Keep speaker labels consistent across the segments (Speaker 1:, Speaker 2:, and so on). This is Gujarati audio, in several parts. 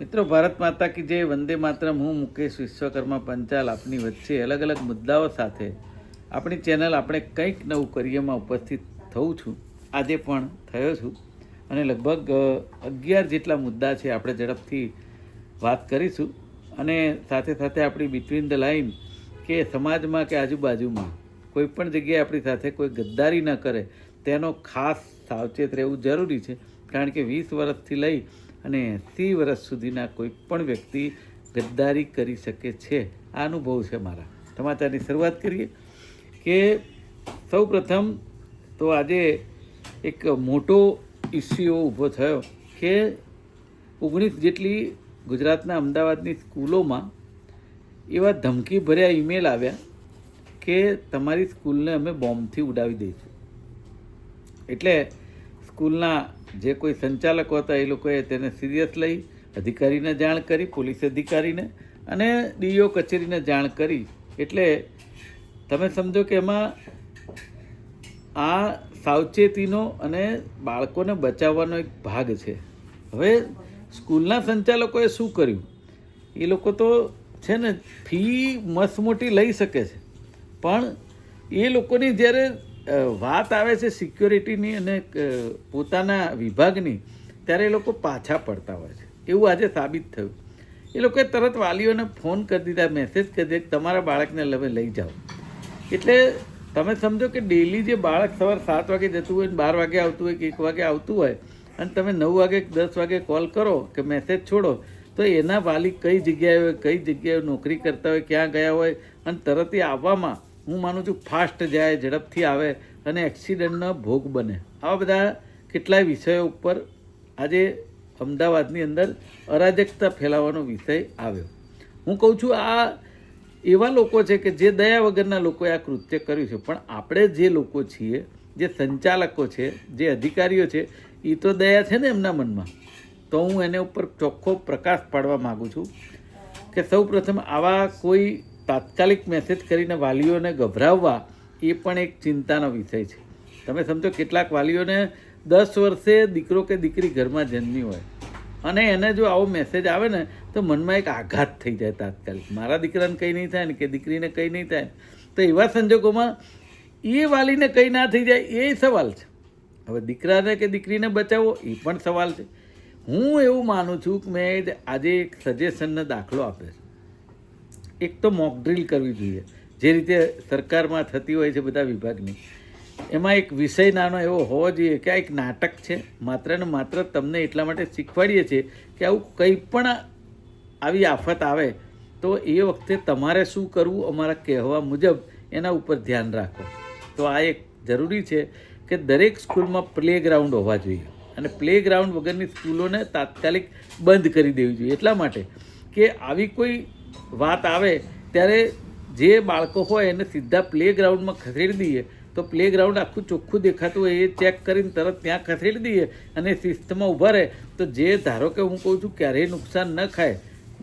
Speaker 1: મિત્રો, ભારત માતા કી જે વંદે માતરમ. હું મુકેશ વિશ્વકર્મા પંચાલ, આપની વચ્ચે અલગ અલગ મુદ્દાઓ સાથે આપણી ચેનલ આપણે કંઈક નવું કરીએમાં ઉપસ્થિત થઉં છું. આજે પણ થયો છું. અને લગભગ અગિયાર જેટલા મુદ્દા છે આપણે ઝડપથી વાત કરીશું. અને સાથે સાથે આપણી બિટવીન ધ લાઈન કે સમાજમાં કે આજુબાજુમાં કોઈ પણ જગ્યાએ આપણી સાથે કોઈ ગદ્દારી ન કરે, તેનો ખાસ સાવચેત રહેવું જરૂરી છે. કારણ કે વીસ વર્ષથી લઈ અને એંસી વર્ષ સુધીના કોઈ પણ વ્યક્તિ ગદ્દારી કરી શકે છે. આ અનુભવ છે મારા. સમાચારની શરૂઆત કરીએ કે સૌ પ્રથમ તો આજે એક મોટો ઇસ્યુ ઊભો થયો કે ઓગણીસ જેટલી ગુજરાતના અમદાવાદની સ્કૂલોમાં એવા ધમકી ભર્યા ઈમેલ આવ્યા કે તમારી સ્કૂલને અમે બોમ્બથી ઉડાવી દઈશું. એટલે સ્કૂલના જે કોઈ સંચાલકો હતા એ લોકોએ તેને સિરિયસ લઈ અધિકારીને જાણ કરી, પોલીસ અધિકારીને અને ડીઓ કચેરીને જાણ કરી. એટલે તમે સમજો કે એમાં આ સાવચેતીનો અને બાળકોને બચાવવાનો એક ભાગ છે. હવે સ્કૂલના સંચાલકોએ શું કર્યું? એ લોકો તો છે ને ફી મસ્ત લઈ શકે છે. પણ એ લોકોની જ્યારે વાત આવે છે સિક્યોરિટીની અને પોતાના વિભાગની, ત્યારે એ લોકો પાછા પડતા હોય છે. એવું આજે સાબિત થયું. એ લોકોએ તરત વાલીઓને ફોન કરી દીધા મેસેજ કરી દીધા તમારા બાળકને તમે લઈ જાઓ. એટલે તમે સમજો કે ડેલી જે બાળક સવાર સાત વાગે જતું હોય ને બાર વાગે આવતું હોય કે એક વાગે આવતું હોય, અને તમે નવ વાગે દસ વાગે કોલ કરો કે મેસેજ છોડો, તો એના વાલી કઈ જગ્યાએ કઈ જગ્યાએ નોકરી કરતા હોય, ક્યાં ગયા હોય, અને તરત એ આવવામાં હું માનું છું ફાસ્ટ જાય, ઝડપથી આવે અને એક્સિડન્ટનો ભોગ બને. આવા બધા કેટલાય વિષયો ઉપર આજે અમદાવાદની અંદર અરાજકતા ફેલાવવાનો વિષય આવ્યો. હું કહું છું, આ એવા લોકો છે કે જે દયા વગરના લોકોએ આ કૃત્ય કર્યું છે. પણ આપણે જે લોકો છીએ, જે સંચાલકો છે, જે અધિકારીઓ છે એ તો દયા છે ને એમના મનમાં. તો હું એને ઉપર ચોખ્ખો પ્રકાશ પાડવા માગું છું કે સૌ પ્રથમ આવા કોઈ તાત્કાલિક મેસેજ કરીને વાલીઓને ગભરાવવા એ પણ એક ચિંતાનો વિષય છે. તમે સમજો કેટલાક વાલીઓને દસ વર્ષે દીકરો કે દીકરી ઘરમાં જન્મી હોય અને એને જો આવો મેસેજ આવે ને, તો મનમાં એક આઘાત થઈ જાય તાત્કાલિક. મારા દીકરાને કંઈ નહીં થાય ને કે દીકરીને કંઈ નહીં થાય. તો એવા સંજોગોમાં એ વાલીને કંઈ ના થઈ જાય એ સવાલ છે. હવે દીકરાને કે દીકરીને બચાવવો એ પણ સવાલ છે. હું એવું માનું છું કે મેં આજે એક સજેશનનો દાખલો આપ્યો છે. એક તો મોક ડ્રીલ કરવી જોઈએ. જે રીતે સરકારમાં થતી હોય છે બધા વિભાગની. એમાં એક વિષય નાનો એવો હોવો જોઈએ કે આ એક નાટક છે. માત્ર ને માત્ર તમને એટલા માટે શીખવાડીએ છીએ કે આવું કંઈ પણ આવી આફત આવે, તો એ વખતે તમારે શું કરવું અમારા કહેવા મુજબ એના ઉપર ધ્યાન રાખો. તો આ એક જરૂરી છે કે દરેક સ્કૂલમાં પ્લેગ્રાઉન્ડ હોવા જોઈએ અને પ્લેગ્રાઉન્ડ વગરની સ્કૂલોને તાત્કાલિક બંધ કરી દેવી જોઈએ. એટલા માટે કે આવી કોઈ વાત આવે, ત્યારે જે બાળકો હોય એને સીધા પ્લે ગ્રાઉન્ડમાં ખસેડી દઈએ. તો પ્લે ગ્રાઉન્ડ આખું ચોખ્ખું દેખાતું હોય એ ચેક કરીને તરત ત્યાં ખસેડી દઈએ અને શિસ્તમાં ઊભા રહે. તો જે ધારો કે હું કહું છું, ક્યારેય નુકસાન ન ખાય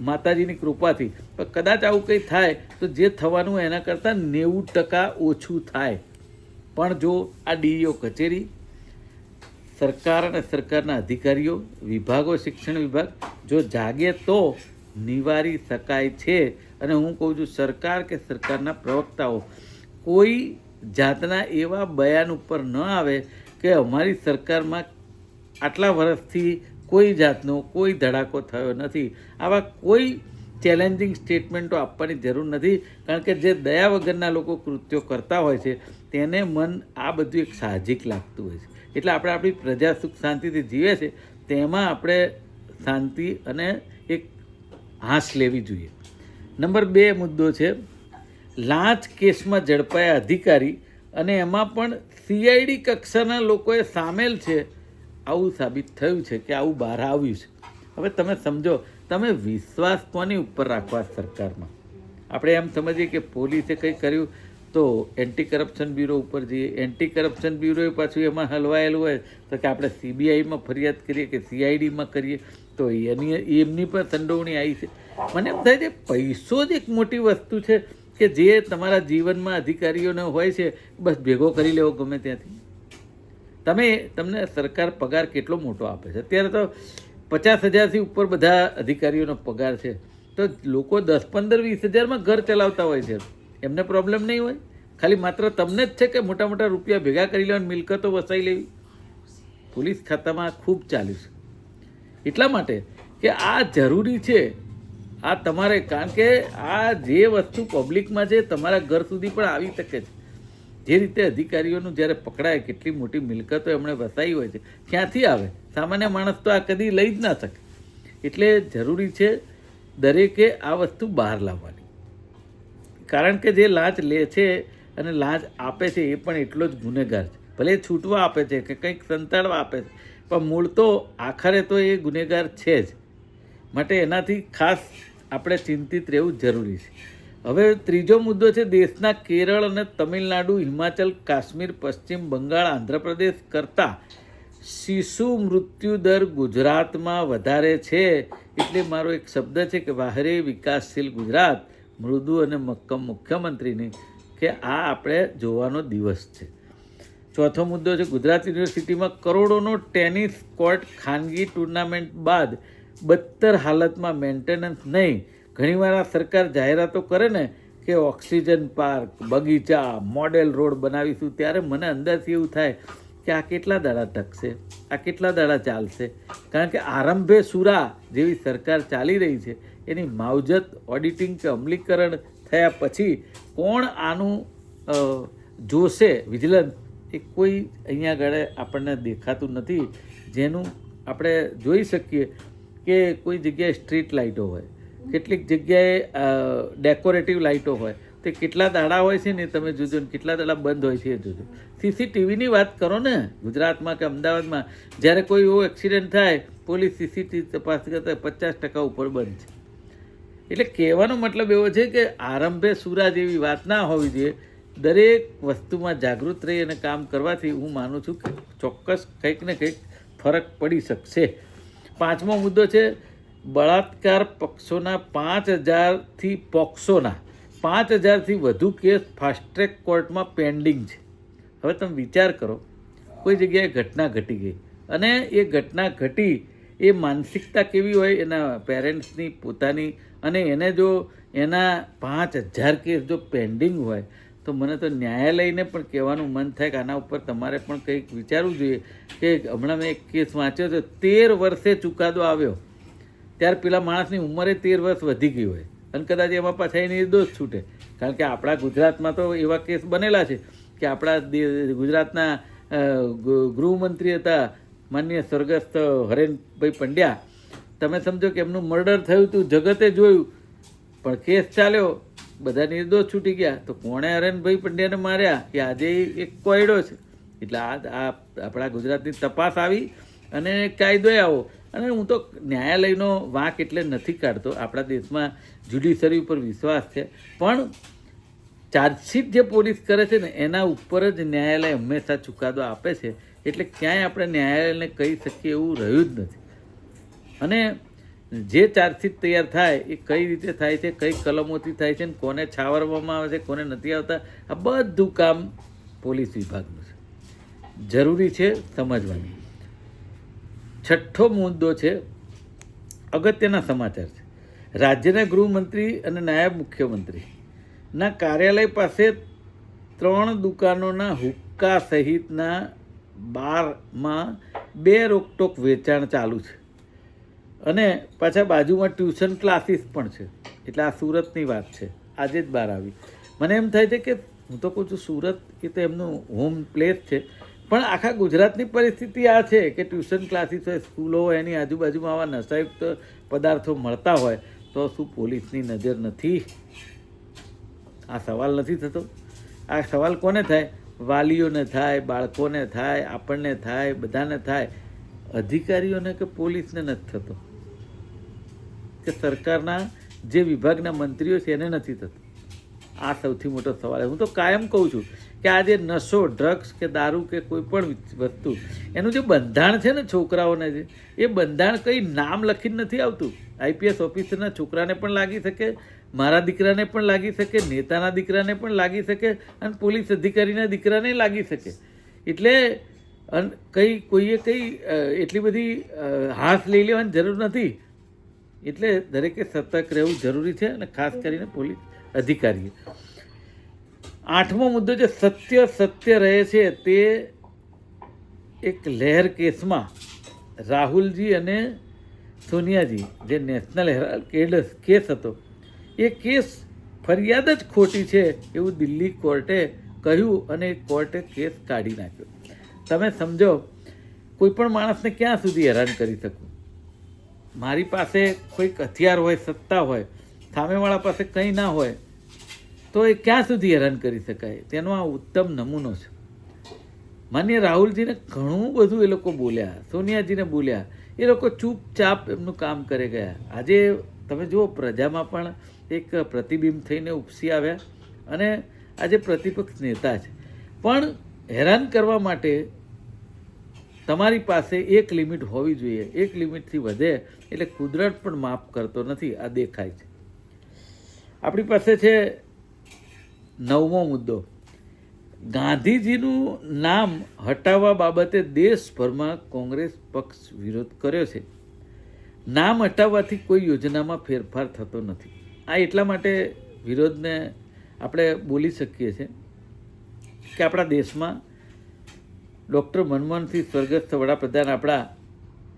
Speaker 1: માતાજીની કૃપાથી. પણ કદાચ આવું કંઈ થાય, તો જે થવાનું એના કરતાં નેવું ટકા ઓછું થાય. પણ જો આ ડીઈઓ કચેરી, સરકાર અને સરકારના અધિકારીઓ, વિભાગો, શિક્ષણ વિભાગ જો જાગે તો નિવારી શકાય છે. અને હું કહું છું, સરકાર કે સરકારના પ્રવક્તાઓ, કોઈ જાતના એવા બયાન ઉપર ન આવે કે અમારી સરકારમાં આટલા વર્ષથી કોઈ જાતનો, કોઈ ધડાકો થયો નથી. આવા કોઈ ચેલેન્જિંગ સ્ટેટમેન્ટો આપવાની જરૂર નથી. કારણ કે જે દયા વગરના લોકો કૃત્યો કરતા હોય છે, તેને મન આ બધું એક સાહજિક લાગતું હોય છે. એટલે આપણે આપણી પ્રજા સુખ શાંતિથી જીવે છે, તેમાં આપણે શાંતિ અને એક હાંસ લેવી જોઈએ. નંબર બે મુદ્દો છે, લાંચ કેસમાં ઝડપાયા અધિકારી અને એમાં પણ સીઆઈડી કક્ષાના લોકોએ સામેલ છે. આવું સાબિત થયું છે કે આવું બહાર આવ્યું છે. હવે તમે સમજો, તમે વિશ્વાસ કોની ઉપર રાખવા સરકારમાં? આપણે એમ સમજીએ કે પોલીસે કંઈ કર્યું તો એન્ટી કરપ્શન બ્યુરો ઉપર જઈએ. એન્ટી કરપ્શન બ્યુરોએ પાછું એમાં હલવાયેલું હોય તો કે આપણે સીબીઆઈમાં ફરિયાદ કરીએ કે સીઆઈડીમાં કરીએ. તો એની એમની પણ સંડોવણી આવી છે. મને એમ થાય છે, પૈસો જ એક મોટી વસ્તુ છે કે જે તમારા જીવનમાં અધિકારીઓને હોય છે, બસ ભેગો કરી લેવો ગમે ત્યાંથી. તમે તમને સરકાર પગાર કેટલો મોટો આપે છે? અત્યારે તો પચાસ હજારથી ઉપર બધા અધિકારીઓનો પગાર છે. તો લોકો દસ પંદર વીસ હજારમાં ઘર ચલાવતા હોય છે. એમને પ્રોબ્લેમ નહીં હોય? ખાલી માત્ર તમને જ છે કે મોટા મોટા રૂપિયા ભેગા કરી લેવાની મિલકતો વસાઈ લેવી? પોલીસ ખાતામાં ખૂબ ચાલ્યું છે. એટલા માટે કે આ જરૂરી છે. આ તમારે, કારણ કે આ જે વસ્તુ પબ્લિકમાં છે, તમારા ઘર સુધી પણ આવી શકે છે. જે રીતે અધિકારીઓનું જ્યારે પકડાય, કેટલી મોટી મિલકતો એમણે વસાવી હોય છે, ક્યાંથી આવે? સામાન્ય માણસ તો આ કદી લઈ જ ના શકે. એટલે જરૂરી છે દરેકે આ વસ્તુ બહાર લાવવાની. કારણ કે જે લાંચ લે છે અને લાંચ આપે છે, એ પણ એટલો જ ગુનેગાર છે. ભલે છૂટવા આપે છે કે કંઈક સંતાડવા આપે છે પણ મૂળ તો આખરે તો એ ગુનેગાર છે જ. માટે એનાથી ખાસ આપણે ચિંતિત રહેવું જરૂરી છે. હવે ત્રીજો મુદ્દો છે દેશના કેરળ અને તમિલનાડુ, હિમાચલ, કાશ્મીર, પશ્ચિમ બંગાળ, આંધ્રપ્રદેશ કરતાં શિશુ મૃત્યુ દર ગુજરાતમાં વધારે છે. એટલે મારો એક શબ્દ છે કે વાહરે વિકાસશીલ ગુજરાત, મૃદુ અને મક્કમ મુખ્યમંત્રીની, કે આ આપણે જોવાનો દિવસ છે. ચોથો મુદ્દો છે, ગુજરાત યુનિવર્સિટીમાં કરોડોનો ટેનિસ કોર્ટ ખાનગી ટુર્નામેન્ટ બાદ બદતર હાલતમાં મેન્ટેનન્સ નહીં. ઘણીવાર આ સરકાર જાહેરાતો કરે ને કે ઓક્સિજન પાર્ક, બગીચા, મોડેલ રોડ બનાવીશું, ત્યારે મને અંદરથી એવું થાય કે આ કેટલા દાડા ટકશે આ કેટલા દાડા ચાલશે? કારણ કે આરંભે સુરા જેવી સરકાર ચાલી રહી છે, એની માવજત, ઓડિટિંગ કે અમલીકરણ થયા પછી કોણ આનું જોશે, વિજિલન્સ? એ કોઈ અહીંયા આગળ આપણને દેખાતું નથી. જેનું આપણે જોઈ શકીએ કે કોઈ જગ્યાએ સ્ટ્રીટ લાઇટો હોય, કેટલીક જગ્યાએ ડેકોરેટિવ લાઇટો હોય. તે કેટલા દાડા હોય છે ને તમે જોજો ને કેટલા દાડા બંધ હોય છે એ જોજો. સીસીટીવીની વાત કરો ને ગુજરાતમાં કે અમદાવાદમાં, જ્યારે કોઈ એવો એક્સિડન્ટ થાય, પોલીસ સીસીટીવી તપાસ કરતા પચાસ ટકા ઉપર બંધ છે. એટલે કહેવાનો મતલબ એવો છે કે આરંભે સુરા જેવી વાત ના હોવી જોઈએ. દરેક વસ્તુમાં જાગૃત રહી અને કામ કરવાથી હું માનું છું કે ચોક્કસ કંઈક ને કંઈક ફરક પડી શકશે. પાંચમો મુદ્દો છે, બળાત્કાર પક્ષોના પાંચ હજારથી પોક્સોના, પાંચ હજારથી વધુ કેસ ફાસ્ટ ટ્રેક કોર્ટમાં પેન્ડિંગ છે. હવે તમે વિચાર કરો, કોઈ જગ્યાએ ઘટના ઘટી ગઈ અને એ ઘટના ઘટી, એ માનસિકતા કેવી હોય એના પેરેન્ટ્સની પોતાની અને એને જો એના પાંચ હજાર કેસ જો પેન્ડિંગ હોય તો મને તો ન્યાયાલયને પણ કહેવાનું મન થાય કે આના ઉપર તમારે પણ કંઈક વિચારવું જોઈએ. કે હમણાં મેં એક કેસ વાંચ્યો તો તેર વર્ષે ચુકાદો આવ્યો. ત્યારે પેલા માણસની ઉંમરે તેર વર્ષ વધી ગઈ હોય. અને કદાચ એમાં પાછા એ નિર્દોષ છૂટે. કારણ કે આપણા ગુજરાતમાં તો એવા કેસ બનેલા છે કે આપણા ગુજરાતના ગૃહમંત્રી હતા માન્ય સ્વર્ગસ્થ હરેનભાઈ પંડ્યા. તમે સમજો કે એમનું મર્ડર થયું હતું જગતે જોયું. પણ કેસ ચાલ્યો. બધા નિર્દોષ છૂટી ગયા. તો કોણે અરણભાઈ પંડ્યાને માર્યા? કે આજે એક કોયડો છે. એટલે આ આ આપણા ગુજરાતની તપાસ આવી અને કાયદોએ આવો. અને હું તો ન્યાયાલયનો વાંક એટલે નથી કાઢતો. આપણા દેશમાં જ્યુડિશરી ઉપર વિશ્વાસ છે. પણ ચાર્જશીટ જે પોલીસ કરે છે ને, એના ઉપર જ ન્યાયાલય હંમેશા ચુકાદો આપે છે. એટલે ક્યાંય આપણે ન્યાયાલયને કહી શકીએ એવું રહ્યું જ નથી. અને જે ચાર્જશીટ તૈયાર થાય, એ કઈ રીતે થાય છે, કઈ કલમોથી થાય છે ને કોને છાવરવામાં આવે છે, કોને નથી આવતા, આ બધું કામ પોલીસ વિભાગનું છે. જરૂરી છે સમજવાની. છઠ્ઠો મુદ્દો છે અગત્યના સમાચાર છે. રાજ્યના ગૃહમંત્રી અને નાયબ મુખ્યમંત્રીના કાર્યાલય પાસે ત્રણ દુકાનોના હુક્કા સહિતના બારમાં બે રોકટોક વેચાણ ચાલુ છે. અને પાછા બાજુમાં ટ્યુશન ક્લાસીસ પણ છે. એટલે આ સુરતની વાત છે. આજે જ બહાર આવી. મને એમ થાય છે કે હું તો કહું છું સુરત એ તો એમનું હોમ પ્લેસ છે. પણ આખા ગુજરાતની પરિસ્થિતિ આ છે કે ટ્યુશન ક્લાસીસ હોય, સ્કૂલો હોય, એની આજુબાજુમાં આવા નશાયુક્ત પદાર્થો મળતા હોય, તો શું પોલીસની નજર નથી? આ સવાલ નથી થતો. આ સવાલ કોને થાય? વાલીઓને થાય, બાળકોને થાય, આપણને થાય, બધાને થાય. અધિકારીઓને કે પોલીસને નથી થતો? કે સરકારના જે વિભાગના મંત્રીઓ છે એને નથી થતું. આ સૌથી મોટો સવાલ હું તો કાયમ કહું છું કે આ જે નશો, ડ્રગ્સ કે દારૂ કે કોઈ પણ વસ્તુ, એનું જે બંધાણ છે ને છોકરાઓને જે, એ બંધાણ કંઈ નામ લખીને નથી આવતું. આઈપીએસ ઓફિસરના છોકરાને પણ લાગી શકે, મારા દીકરાને પણ લાગી શકે, નેતાના દીકરાને પણ લાગી શકે અને પોલીસ અધિકારીના દીકરાને લાગી શકે. એટલે કંઈ કોઈએ કંઈ એટલી બધી હાથ લઈ લેવાની જરૂર નથી. એટલે દરેકે સતર્ક રહેવું જરૂરી છે અને ખાસ કરીને પોલીસ અધિકારીએ. આઠમો મુદ્દો જે સત્ય સત્ય રહે છે તે એક લહેર કેસમાં રાહુલજી અને સોનિયાજી, જે નેશનલ હેરાલ્ડ કેસ હતો, એ કેસ ફરિયાદ જ ખોટી છે એવું દિલ્હી કોર્ટે કહ્યું અને કોર્ટે કેસ કાઢી નાખ્યો. તમે સમજો, કોઈ પણ માણસને ક્યાં સુધી હેરાન કરી શકું? મારી પાસે કોઈક હથિયાર હોય, સત્તા હોય, સામેવાળા પાસે કંઈ ના હોય, તો એ ક્યાં સુધી હેરાન કરી શકાય? તેનો આ ઉત્તમ નમૂનો છે. માન્ય રાહુલજીને ઘણું બધું એ લોકો બોલ્યા, સોનિયાજીને બોલ્યા, એ લોકો ચૂપચાપ એમનું કામ કરે ગયા. આજે તમે જુઓ, પ્રજામાં પણ એક પ્રતિબિંબ થઈને ઉપસી આવ્યા અને આજે પ્રતિપક્ષ નેતા છે. પણ હેરાન કરવા માટે તમારી પાસે એક લિમિટ હોવી જોઈએ. એક લિમિટથી વધે એટલે કુદરત પણ માફ કરતો નથી. આ દેખાય છે. આપણી પાસે છે નવમો મુદ્દો. ગાંધીજીનું નામ હટાવવા બાબતે દેશભરમાં કોંગ્રેસ પક્ષ વિરોધ કર્યો છે. નામ હટાવવાથી કોઈ યોજનામાં ફેરફાર થતો નથી. આ એટલા માટે વિરોધને આપણે બોલી શકીએ છીએ કે આપણા દેશમાં ડૉક્ટર મનમોહનસિંહ સ્વર્ગસ્થ વડાપ્રધાન આપણા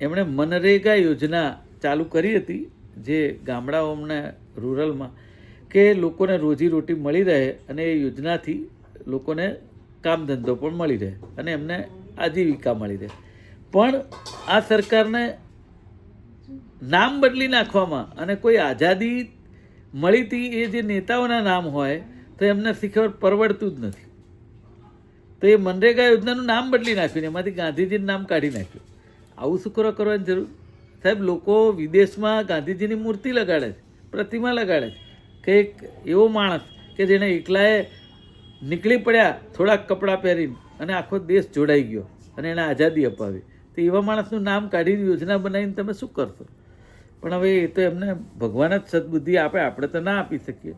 Speaker 1: એમણે મનરેગા યોજના ચાલુ કરી હતી, જે ગામડાઓને રૂરલમાં, કે લોકોને રોજીરોટી મળી રહે અને એ યોજનાથી લોકોને કામ ધંધો પણ મળી રહે અને એમને આજીવિકા મળી રહે. પણ આ સરકારને નામ બદલી નાખવામાં અને કોઈ આઝાદી મળી હતી એ જે નેતાઓના નામ હોય, તો એમને શીખર પરવડતું જ નથી. તો એ મનરેગા યોજનાનું નામ બદલી નાખ્યું એમાંથી ગાંધીજીનું નામ કાઢી નાખ્યું. આવું શું કરવા કરવાની જરૂર? સાહેબ, લોકો વિદેશમાં ગાંધીજીની મૂર્તિ લગાડે છે, પ્રતિમા લગાડે છે. કે એક એવો માણસ કે જેણે એકલાએ નીકળી પડ્યા, થોડાક કપડાં પહેરીને અને આખો દેશ જોડાઈ ગયો અને એને આઝાદી અપાવી. તો એવા માણસનું નામ કાઢીને યોજના બનાવીને તમે શું કરશો? પણ હવે એ તો એમને ભગવાન જ સદબુદ્ધિ આપે, આપણે તો ના આપી શકીએ.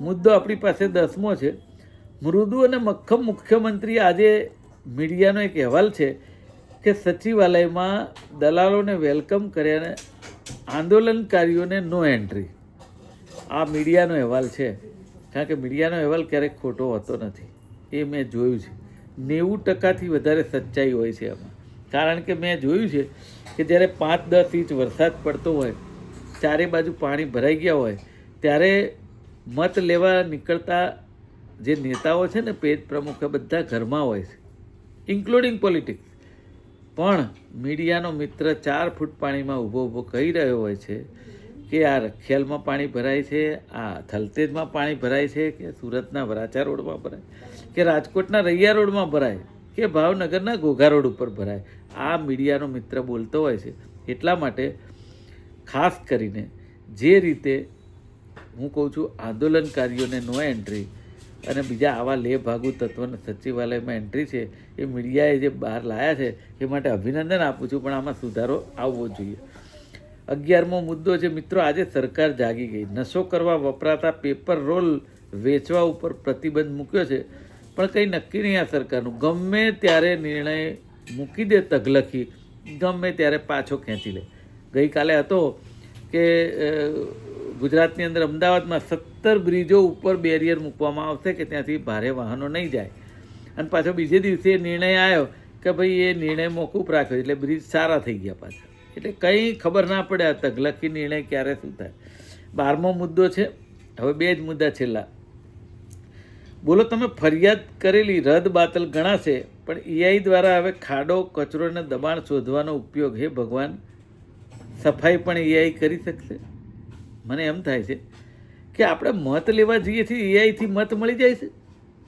Speaker 1: મુદ્દો આપણી પાસે દસમો છે. મૃદુ અને મક્ખમ મુખ્યમંત્રી આજે મીડિયાનો એક અહેવાલ છે કે સચિવાલયમાં દલાલોને વેલકમ કર્યાને આંદોલનકારીઓને નો એન્ટ્રી. આ મીડિયાનો અહેવાલ છે. કારણ કે મીડિયાનો અહેવાલ ક્યારેક ખોટો હોતો નથી. એ મેં જોયું છે. નેવું ટકાથી વધારે સચ્ચાઈ હોય છે એમાં. કારણ કે મેં જોયું છે કે જ્યારે પાંચ દસ ઇંચ વરસાદ પડતો હોય, ચારે બાજુ પાણી ભરાઈ ગયા હોય, ત્યારે મત લેવા નીકળતા જે નેતાઓ છે ને પેજ પ્રમુખ બધા ઘરમાં હોય છે ઇન્ક્લુડિંગ પોલિટિક્સ પણ મીડિયાનો મિત્ર ચાર ફૂટ પાણીમાં ઊભો ઊભો કહી રહ્યો હોય છે કે આ રખિયાલમાં પાણી ભરાય છે, આ થલતેજમાં પાણી ભરાય છે, કે સુરતના વરાછા રોડમાં ભરાય, કે રાજકોટના રૈયા રોડમાં ભરાય, કે ભાવનગરના ઘોઘા રોડ ઉપર ભરાય. આ મીડિયાનો મિત્ર બોલતો હોય છે એટલા માટે ખાસ કરીને જે રીતે હું કહું છું આંદોલનકારીઓને નો એન્ટ્રી અને બીજા આવા લે ભાગુ તત્વને સચિવાલયમાં એન્ટ્રી છે, એ મીડિયાએ જે બહાર લાયા છે, એ માટે અભિનંદન આપું છું, પણ આમાં સુધારો આવવો જોઈએ. અગિયારમો મુદ્દો છે, મિત્રો, આજે સરકાર જાગી ગઈ. નશો કરવા વપરાતા પેપર રોલ વેચવા ઉપર પ્રતિબંધ મૂક્યો છે, પણ કંઈ નક્કી નહીં આ સરકારનું. ગમે ત્યારે નિર્ણય મૂકી દે તગલખી ગમે ત્યારે પાછો ખેંચી લે. ગઈકાલે હતો કે ગુજરાતની અંદર અમદાવાદમાં સત્તર બ્રિજો ઉપર બેરિયર મૂકવામાં આવશે કે ત્યાંથી ભારે વાહનો નહીં જાય. અને પાછો બીજે દિવસે નિર્ણય આવ્યો કે ભાઈ એ નિર્ણય મોકૂફ રાખ્યો એટલે બ્રિજ સારા થઈ ગયા પાછા. એટલે કંઈ ખબર ના પડે આ તગલખી નિર્ણય ક્યારે શું થાય. બારમો મુદ્દો છે. હવે બે જ મુદ્દા છેલ્લા. બોલો, તમે ફરિયાદ કરેલી રદ બાતલ ગણાશે, પણ એઆઈ દ્વારા હવે ખાડો, કચરો અને દબાણ શોધવાનો ઉપયોગ હે ભગવાન? સફાઈ પણ એઆઈ કરી શકશે? મને એમ થાય છે કે આપણે મત લેવા જઈએ છીએ એઆઈથી મત મળી જાય છે.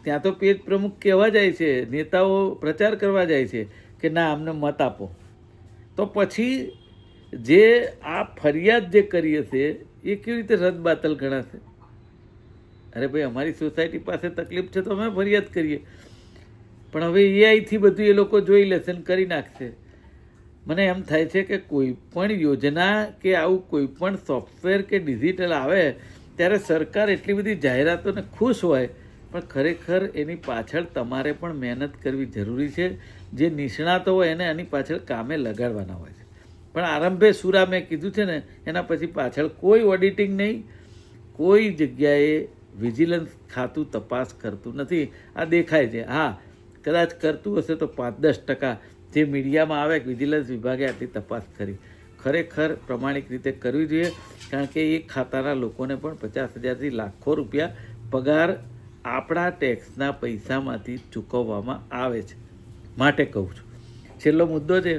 Speaker 1: ત્યાં તો પેજ પ્રમુખ કહેવા જાય છે, નેતાઓ પ્રચાર કરવા જાય છે કે ના, અમને મત આપો. તો પછી જે આ ફરિયાદ જે કરીએ છે એ કેવી રીતે રદબાતલ ગણાશે? અરે ભાઈ, અમારી સોસાયટી પાસે તકલીફ છે તો અમે ફરિયાદ કરીએ. પણ હવે એઆઈથી બધું એ લોકો જોઈ લેશે ને કરી નાખશે. મને એમ થાય છે કે કોઈ પણ યોજના કે આવું કોઈ પણ સોફ્ટવેર કે ડિજિટલ આવે, ત્યારે સરકાર એટલી બધી જાહેરાતોને ખુશ હોય, પણ ખરેખર એની પાછળ તમારે પણ મહેનત કરવી જરૂરી છે. જે નિષ્ણાતો હોય એને એની પાછળ કામે લગાડવાના હોય છે. પણ આરંભે સુરા મેં કીધું છે ને, એના પછી પાછળ કોઈ ઓડિટિંગ નહીં. કોઈ જગ્યાએ વિજિલન્સ ખાતું તપાસ કરતું નથી. આ દેખાય છે. હા, કદાચ કરતું હશે તો પાંચ દસ ટકા. જે મીડિયામાં આવે, વિજિલન્સ વિભાગે આટલી તપાસ કરી. ખરેખર પ્રમાણિક રીતે કરવી જોઈએ, કારણ કે એ ખાતાના લોકોને પણ પચાસ હજારથી લાખો રૂપિયા પગાર આપણા ટેક્સના પૈસામાંથી ચૂકવવામાં આવે છે. માટે કહું છું. છેલ્લો મુદ્દો છે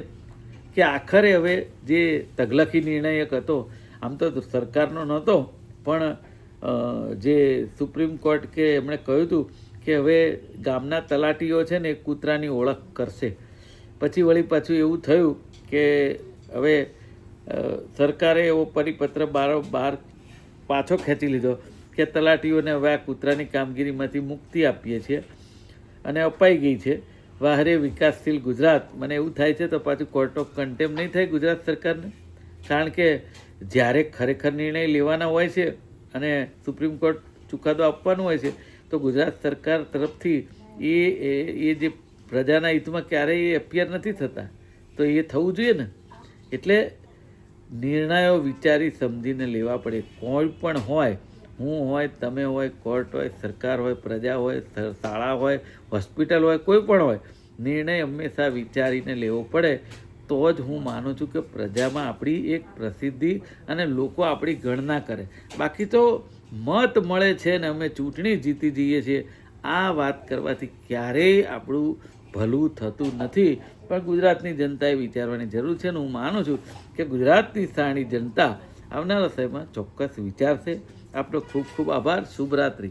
Speaker 1: કે આખરે હવે જે તગલખી નિર્ણયક હતો, આમ તો સરકારનો નહોતો, પણ જે સુપ્રીમ કોર્ટ કે એમણે કહ્યું હતું કે હવે ગામના તલાટીઓ છે ને કૂતરાની ઓળખ કરશે. પછી વળી પાછું એવું થયું કે હવે સરકારે એવો પરિપત્ર બાર, બહાર પાછો ખેંચી લીધો કે તલાટીઓને હવે આ કૂતરાની કામગીરીમાંથી મુક્તિ આપીએ છીએ અને અપાઈ ગઈ છે. વાહરે વિકાસશીલ ગુજરાત. મને એવું થાય છે તો પાછું કોર્ટ ઓફ કન્ટેમ નહીં થાય ગુજરાત સરકારને? કારણ કે જ્યારે ખરેખર નિર્ણય લેવાના હોય છે અને સુપ્રીમ કોર્ટ ચુકાદો આપવાનું હોય છે, તો ગુજરાત સરકાર તરફથી એ, એ- એ જે પ્રજાના હિતમાં ક્યારેય એપિયર નથી થતા. તો એ થવું જોઈએ ને? એટલે નિર્ણયો વિચારી સમજીને લેવા પડે. કોઈ પણ હોય, હું હોય, તમે હોય કોર્ટ હોય, સરકાર હોય, પ્રજા હોય શાળા હોય હોસ્પિટલ હોય, કોઈ પણ હોય, નિર્ણય હંમેશા વિચારીને લેવો પડે. તો જ હું માનું છું કે પ્રજામાં આપણી એક પ્રસિદ્ધિ અને લોકો આપણી ગણના કરે. બાકી તો મત મળે છે ને અમે ચૂંટણી જીતી જઈએ છીએ. આ વાત કરવાથી ક્યારેય આપણું ભલું થતું નથી. પણ ગુજરાતની જનતાએ વિચારવાની જરૂર છે ને હું માનું છું કે ગુજરાતની સાણી જનતા આવનારા સમયમાં ચોક્કસ વિચારશે. આપનો ખૂબ ખૂબ આભાર. શુભરાત્રિ